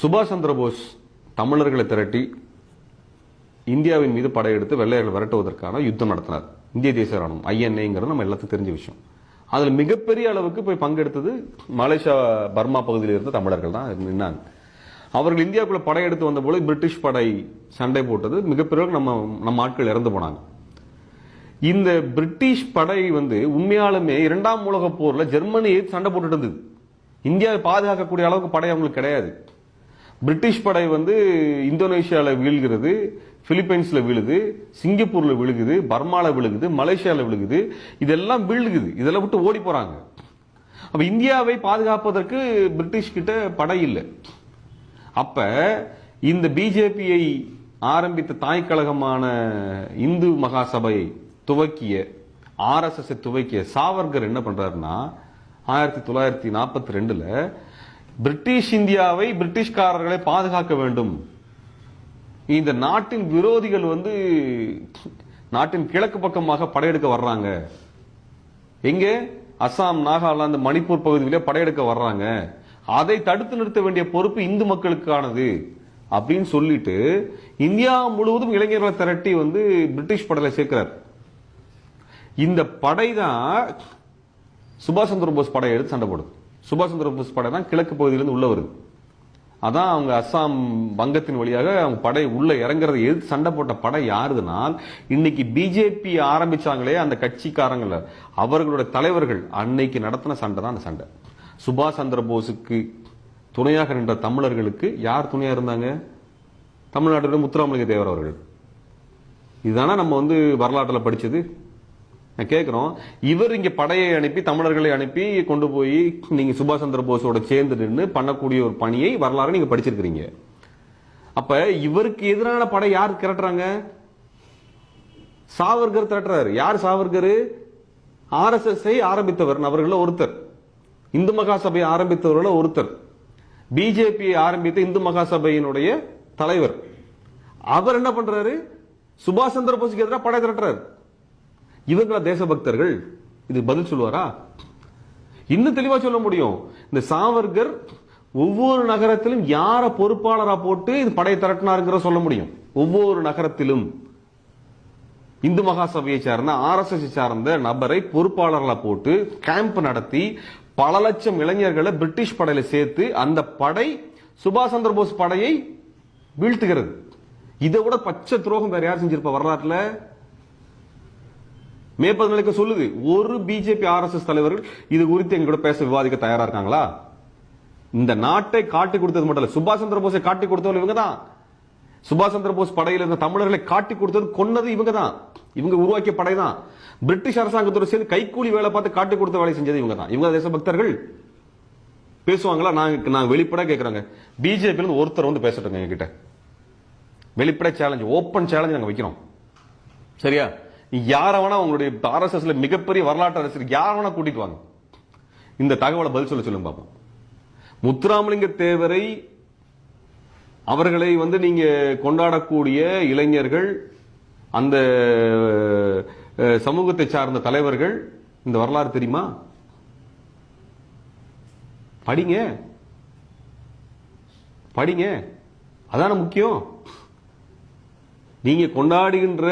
சுபாஷ் சந்திர போஸ் தமிழர்களை திரட்டி இந்தியாவின் மீது படையெடுத்து வெள்ளையர்கள் விரட்டுவதற்கான யுத்தம் நடத்தினார். இந்திய தேசிய ராணுவம் ஐஎன்ஏங்கிறது நம்ம எல்லாத்துக்கும் தெரிஞ்ச விஷயம். அதில் மிகப்பெரிய அளவுக்கு போய் பங்கெடுத்தது மலேசியா பர்மா பகுதியில் இருந்த தமிழர்கள் தான் நின்னாங்க. அவர்கள் இந்தியாவுக்குள்ள படையெடுத்து வந்தபோது பிரிட்டிஷ் படை சண்டை போட்டது மிகப்பெரிய நம்ம நம்ம ஆட்கள் இறந்து போனாங்க. இந்த பிரிட்டிஷ் படை வந்து உண்மையாலுமே இரண்டாம் உலக போரில் ஜெர்மனி சண்டை போட்டுட்டு இருந்தது. இந்தியாவை பாதுகாக்கக்கூடிய அளவுக்கு படை அவங்களுக்கு கிடையாது. பிரிட்டிஷ் படை வந்து இந்தோனேஷியாவில் வீழ்கிறது பிலிப்பைன்ஸில் விழுது சிங்கப்பூரில் விழுகுது பர்மாவில் விழுகுது மலேசியாவில் விழுகுது. இதெல்லாம் விழுகுது. இதெல்லாம் விட்டு ஓடி போகிறாங்க அப்போ இந்தியாவை பாதுகாப்பதற்கு பிரிட்டிஷ் கிட்ட படை இல்லை. அப்போ இந்த பிஜேபியை ஆரம்பித்த தாய் கழகமான இந்து மகாசபையை துவக்கிய ஆர்எஸ்எஸ் துவக்கிய சாவர்கர் என்ன பண்ணுறாருன்னா ஆயிரத்தி தொள்ளாயிரத்தி நாற்பத்தி ரெண்டில் பிரிட்டிஷ் இந்தியாவை பிரிட்டிஷ்காரர்களை பாதுகாக்க வேண்டும். இந்த நாட்டின் விரோதிகள் வந்து நாட்டின் கிழக்கு பக்கமாக படையெடுக்க வர்றாங்க. எங்கே? அசாம் நாகாலாந்து மணிப்பூர் பகுதியிலே படையெடுக்க வர்றாங்க. அதை தடுத்து நிறுத்த வேண்டிய பொறுப்பு இந்து மக்களுக்கானது அப்படின்னு சொல்லிட்டு இந்தியா முழுவதும் இளைஞர்களை திரட்டி வந்து பிரிட்டிஷ் படையில சேர்க்கிறார். இந்த படை தான் சுபாஷ் சந்திர போஸ் படை எடுத்து சண்டை போடுது. சுபாஷ் சந்திர போஸ் படை தான் கிழக்கு பகுதியிலேருந்து உள்ள வருது. அதான் அவங்க அஸ்ஸாம் வங்கத்தின் வழியாக அவங்க படை உள்ள இறங்குறதை எதிர்த்து சண்டை போட்ட படை யாருதுனால் இன்னைக்கு பிஜேபி ஆரம்பிச்சாங்களே அந்த கட்சிக்காரங்கள. அவர்களுடைய தலைவர்கள் அன்னைக்கு நடத்தின சண்டை தான் அந்த சண்டை. சுபாஷ் சந்திர போஸுக்கு துணையாக நின்ற தமிழர்களுக்கு யார் துணையா இருந்தாங்க? தமிழ்நாட்டில் முத்துராமலிங்க தேவர் அவர்கள். இதுதானே நம்ம வந்து வரலாற்றில் படித்தது கேட்குறோம் இவர் இங்கே படையை அனுப்பி தமிழர்களை அனுப்பி கொண்டு போய் நீங்க சுபாஷ் சந்திர போஸோட சேர்ந்து நின்று பண்ணக்கூடிய ஒரு பணியை வரலாறு நீங்கள் படிச்சிருக்கிறீங்க. அப்ப இவருக்கு எதிரான படை யார் திரட்டுறாங்க? சாவர்கர் திரட்டுறாரு. யார் சாவர்கர்? ஆர்எஸ்எஸ்ஐ ஆரம்பித்தவர் அவர்களில் ஒருத்தர். இந்து மகாசபை ஆரம்பித்தவர்களில் ஒருத்தர். பிஜேபியை ஆரம்பித்த இந்து மகாசபையினுடைய தலைவர். அவர் என்ன பண்றாரு? சுபாஷ் சந்திர போஸுக்கு எதிராக படை திரட்டுறாரு. இவங்களா தேசபக்தர்கள்? இது பதில் சொல்லுவாரா? இன்னும் தெளிவா சொல்ல முடியும். இந்த சாவர்கர் ஒவ்வொரு நகரத்திலும் யார பொறுப்பாளரா போட்டு இது படை திரட்டினாருங்கிற சொல்ல முடியும். ஒவ்வொரு நகரத்திலும். இந்து மகாசபையை சார்ந்த ஆர்எஸ்எஸ் சார்ந்த நபரை பொறுப்பாளர்களா போட்டு கேம்ப் நடத்தி பல லட்சம் இளைஞர்களை பிரிட்டிஷ் படையில சேர்த்து அந்த படை சுபாஷ் சந்திர போஸ் படையை வீழ்த்துகிறது. இதை விட பச்சை துரோகம் வேற யார் செஞ்சிருப்பா வரலாற்றுல? மே பதினாலுக்கு சொல்லுது ஒரு பிஜேபி ஆர்எஸ்எஸ் தலைவர்கள் இது குறித்து எங்களோட பேச விவாதிக்க தயாரா இருக்காங்களா? இந்த நாட்டை காட்டி கொடுத்தது மட்டும் இல்ல சுபாஷ் சந்திர போஸை காட்டி கொடுத்தவங்க இவங்க தான் சுபாஷ் சந்திர போஸ் படையில் இருந்த தமிழர்களை காட்டி கொடுத்தது கொன்னது இவங்க தான் இவங்க உருவாக்கிய படை தான் பிரிட்டிஷ் அரசாங்கத்தோட சேர்ந்து கைக்கூலி வேலை பார்த்து காட்டி கொடுத்த வேலை செஞ்சது இவங்க தான் இவங்க தேசபக்தர்கள். பேசுவாங்களா? நாங்க நாங்க வெளிப்பட கேக்குறாங்க. பிஜேபி ஒருத்தர் வந்து பேசட்டுங்க எங்ககிட்ட வெளிப்பட சேலஞ்ச் ஓப்பன் சேலஞ்ச் நாங்க வைக்கிறோம். சரியா? நீ யார வேணா உங்களுடைய ஆர்எஸ்எஸ்ல மிகப்பெரிய வரலாற்று அரசியல் யார வேணா கூட்டிட்டு வாங்க. இந்த தகவலை பதில் சொல்ல சொல்லுங்க பாப்போம். முத்துராமலிங்க தேவரை அவர்களை வந்து நீங்க கொண்டாடக்கூடிய இளைஞர்கள் அந்த சமூகத்தை சார்ந்த தலைவர்கள் இந்த வரலாறு தெரியுமா? படிங்க. படிங்க. அதான முக்கியம். நீங்க கொண்டாடுகின்ற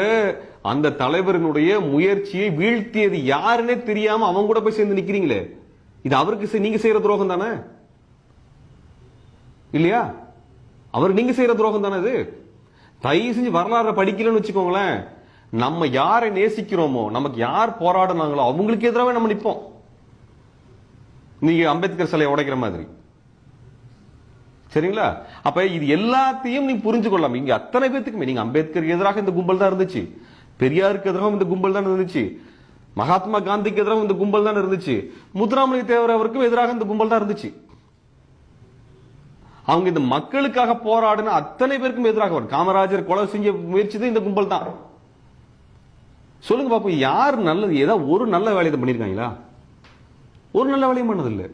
அந்த தலைவரினுடைய முயற்சியை வீழ்த்தியது யாருன்னே தெரியாம அவங்க கூட போய் சேர்ந்து நிக்கிறீங்களே? இது அவருக்கு செய்- நீங்க செய்யற துரோகம் தானே? இல்லையா? அவர் நீங்க செய்யற துரோகம் தானே இது? தயவு செஞ்சு வரலாறு படிக்கலன்னு வச்சுக்கோங்களேன். நம்ம யாரை நேசிக்கிறோமோ நமக்கு யார் போராடினாங்களோ அவங்களுக்கு எதிராகவே நம்ம நிற்போம் நீங்க அம்பேத்கர் சிலையை உடைக்கிற மாதிரி. சரிங்களா? அப்ப இது எல்லாத்தையும் நீ புரிஞ்சு கொள்ளலாம் இங்க அத்தனை பேத்துக்குமே நீங்க அம்பேத்கர் எதிராக இந்த கும்பல் தான் இருந்துச்சு. பெரியாருக்கு எதிராகவும் இந்த கும்பல் தான் இருந்துச்சு. மகாத்மா காந்திக்கு எதிராக இந்த கும்பல் தான் இருந்துச்சு. முத்துராமலிங்க தேவர் அவருக்கும் எதிராக இந்த கும்பல் தான் இருந்துச்சு. அவங்க இந்த மக்களுக்காக போராடின அத்தனை பேருக்கும் எதிராக வரும். காமராஜர் கொலை செஞ்ச முயற்சிது இந்த கும்பல் தான். சொல்லுங்க பாப்போம் யார் நல்லது? ஏதாவது ஒரு நல்ல வேலையை பண்ணிருக்காங்களா ஒரு நல்ல வேலையும் பண்ணதில்லை.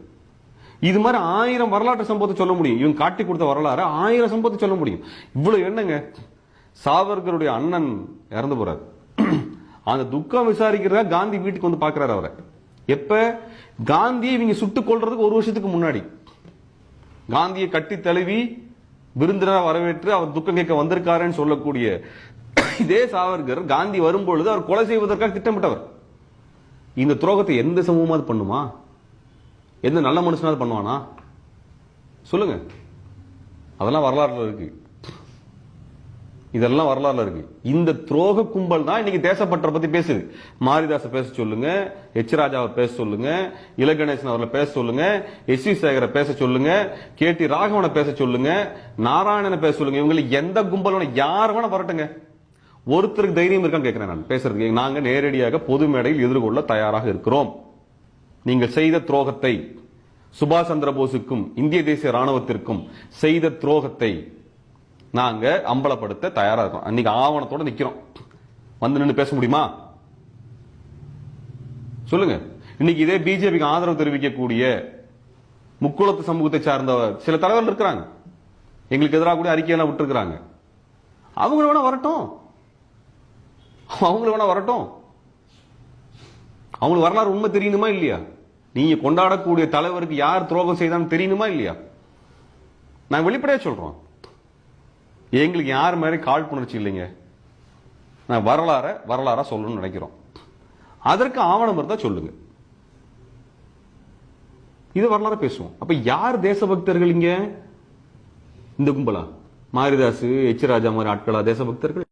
இது மாதிரி ஆயிரம் வரலாற்று சம்பவத்தை சொல்ல முடியும். இவங்க காட்டி கொடுத்த வரலாறு ஆயிரம் சம்பவத்தை சொல்ல முடியும். இவ்வளவு என்னங்க? சாவர்கருடைய அண்ணன் இறந்து போறாரு. அந்த துக்கம் விசாரிக்கிறதா காந்தி வீட்டுக்கு வந்து பார்க்குறாரு அவரை. எப்போ? காந்தியை இவங்க சுட்டுக் கொள்றதுக்கு ஒரு வருஷத்துக்கு முன்னாடி. காந்தியை கட்டி தழுவி விருந்தினராக வரவேற்று அவர் துக்கம் கேட்க வந்திருக்காருன்னு சொல்லக்கூடிய இதே சாவர்கர் காந்தி வரும்பொழுது அவர் கொலை செய்வதற்காக திட்டமிட்டவர். இந்த துரோகத்தை எந்த சமூகமாவது பண்ணுமா? எந்த நல்ல மனுஷனாவது பண்ணுவானா? சொல்லுங்க. அதெல்லாம் வரலாறுல இருக்கு. இதெல்லாம் வரலாறுல இருக்கு. இந்த துரோக கும்பல் தான் இன்னைக்கு தேசப்பற்ற பத்தி பேசுது. மாரிதாச பேச சொல்லுங்க எச் ராஜாவை பேச சொல்லுங்க இலகணேசன் அவர்களை பேச சொல்லுங்க எஸ் வி சேகரை பேச சொல்லுங்க கே டி ராகவனை பேச சொல்லுங்க நாராயணனை பேச சொல்லுங்க. இவங்களுக்கு எந்த கும்பல் யார் வேணா வரட்டுங்க. ஒருத்தருக்கு தைரியம் இருக்கான்னு கேட்கிறேன் நான். பேசுறதுக்கு நாங்க நேரடியாக பொது மேடையில் எதிர்கொள்ள தயாராக இருக்கிறோம். நீங்கள் செய்த துரோகத்தை சுபாஷ் சந்திர போஸுக்கும் இந்திய தேசிய ராணுவத்திற்கும் செய்த துரோகத்தை நாங்கள் அம்பலப்படுத்த தயாராக இருக்கோம். அன்னைக்கு ஆவணத்தோட நிற்கிறோம் வந்து நின்று பேச முடியுமா? சொல்லுங்க. இன்னைக்கு இதே பிஜேபிக்கு ஆதரவு தெரிவிக்கக்கூடிய முக்குளத்து சமூகத்தை சார்ந்த சில தலைவர்கள் இருக்கிறாங்க. எங்களுக்கு எதிராக கூட அறிக்கையெல்லாம் விட்டுருக்காங்க அவங்க வேணா வரட்டும். அவங்கள வேணா வரட்டும். அவங்களுக்கு வரலாறு உண்மை தெரியணுமா இல்லையா? நீங்க கொண்டாடக்கூடிய தலைவருக்கு யார் துரோகம் செய்தான்னு தெரியணுமா இல்லையா? நான் வெளிப்படையா சொல்றோம். எங்களுக்கு யார் மாதிரி காழ்ப்புணர்ச்சி இல்லைங்க. நான் வரலாற வரலாறா சொல்லணும்னு நினைக்கிறோம். அதற்கு ஆவணம் இருந்தா சொல்லுங்க. இது வரலாறு பேசுவோம். அப்ப யார் தேசபக்தர்கள் இங்க? இந்த கும்பலா? மாரிதாஸ் எச் ராஜா மாதிரி ஆட்களா தேசபக்தர்கள்?